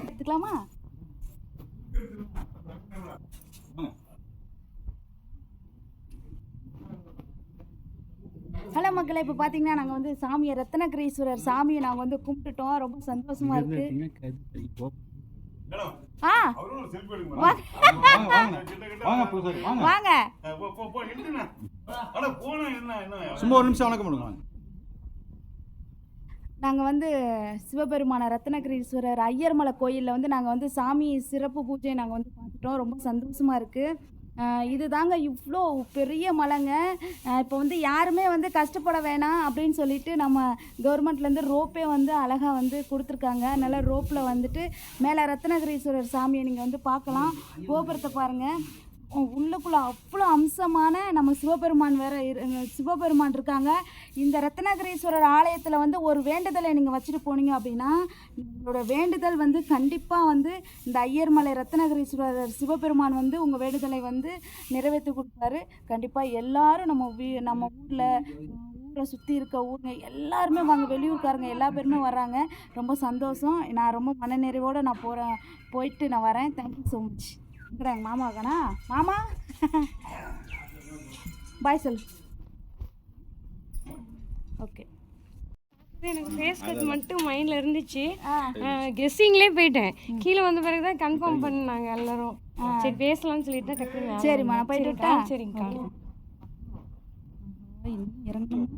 எடுத்துக்கலாமா ஹலோ மக்களே இப்போ பார்த்தீங்கன்னா நாங்கள் வந்து சாமியை ரத்னகிரீஸ்வரர் சாமியை நாங்கள் வந்து கும்பிட்டுட்டோம். ரொம்ப சந்தோஷமா இருக்கு. ஆ. வாங்க. சும்மா ஒரு நிமிஷம் வணக்கம் பண்ணுங்க நாங்கள் வந்து சிவபெருமான ரத்னகிரீஸ்வரர் ஐயர்மலை கோயிலில் வந்து நாங்கள் வந்து சாமி சிறப்பு பூஜையை நாங்கள் வந்து பார்த்துட்டோம். ரொம்ப சந்தோஷமாக இருக்குது இது தாங்க இவ்வளோ பெரிய மலைங்க. இப்போ வந்து யாருமே வந்து கஷ்டப்பட வேணாம் அப்படின்னு சொல்லிட்டு நம்ம கவர்மெண்ட்லேருந்து ரோப்பே வந்து அழகாக வந்து கொடுத்துருக்காங்க. அதனால் ரோப்பில் வந்துட்டு மேலே ரத்னகிரீஸ்வரர் சாமியை நீங்கள் வந்து பார்க்கலாம். கோபுரத்தை பாருங்கள் உள்ளுக்குள்ளே அவ்வளோ அம்சமான நம்ம சிவபெருமான் வேற சிவபெருமான் இருக்காங்க. இந்த ரத்னகிரீஸ்வரர் ஆலயத்தில் வந்து ஒரு வேண்டுதலை நீங்கள் வச்சுட்டு போனீங்க அப்படின்னா உங்களோட வேண்டுதல் வந்து கண்டிப்பாக வந்து இந்த ஐயர்மலை ரத்னகிரீஸ்வரர் சிவபெருமான் வந்து உங்கள் வேண்டுதலை வந்து நிறைவேற்றி கொடுப்பாரு. கண்டிப்பாக எல்லாரும் நம்ம வீ நம்ம ஊரில் ஊரை சுற்றி இருக்க ஊருங்க எல்லாருமே வாங்க வெளியூர்காரங்க எல்லா பேருமே வர்றாங்க. ரொம்ப சந்தோஷம். நான் ரொம்ப மனநிறைவோடு நான் போகிறேன் போயிட்டு நான் வரேன். தேங்க்யூ ஸோ மச் இங்கடா எங்கள் மாமா இருக்கானா மாமா? பாய் சொல்லு. ஓகே எனக்கு ஃபேஸ் கட் மட்டும் மைண்டில் இருந்துச்சு. கெஸ்ஸிங்லேயே போயிட்டேன். கீழே வந்த பிறகு தான் கன்ஃபார்ம் பண்ணாங்க எல்லாரும். சரி பேசலாம்னு சொல்லிட்டு தான் டக்குனு சரிம்மா, நான். போயிட்டு? சரிங்கக்கா. இறங்கணும்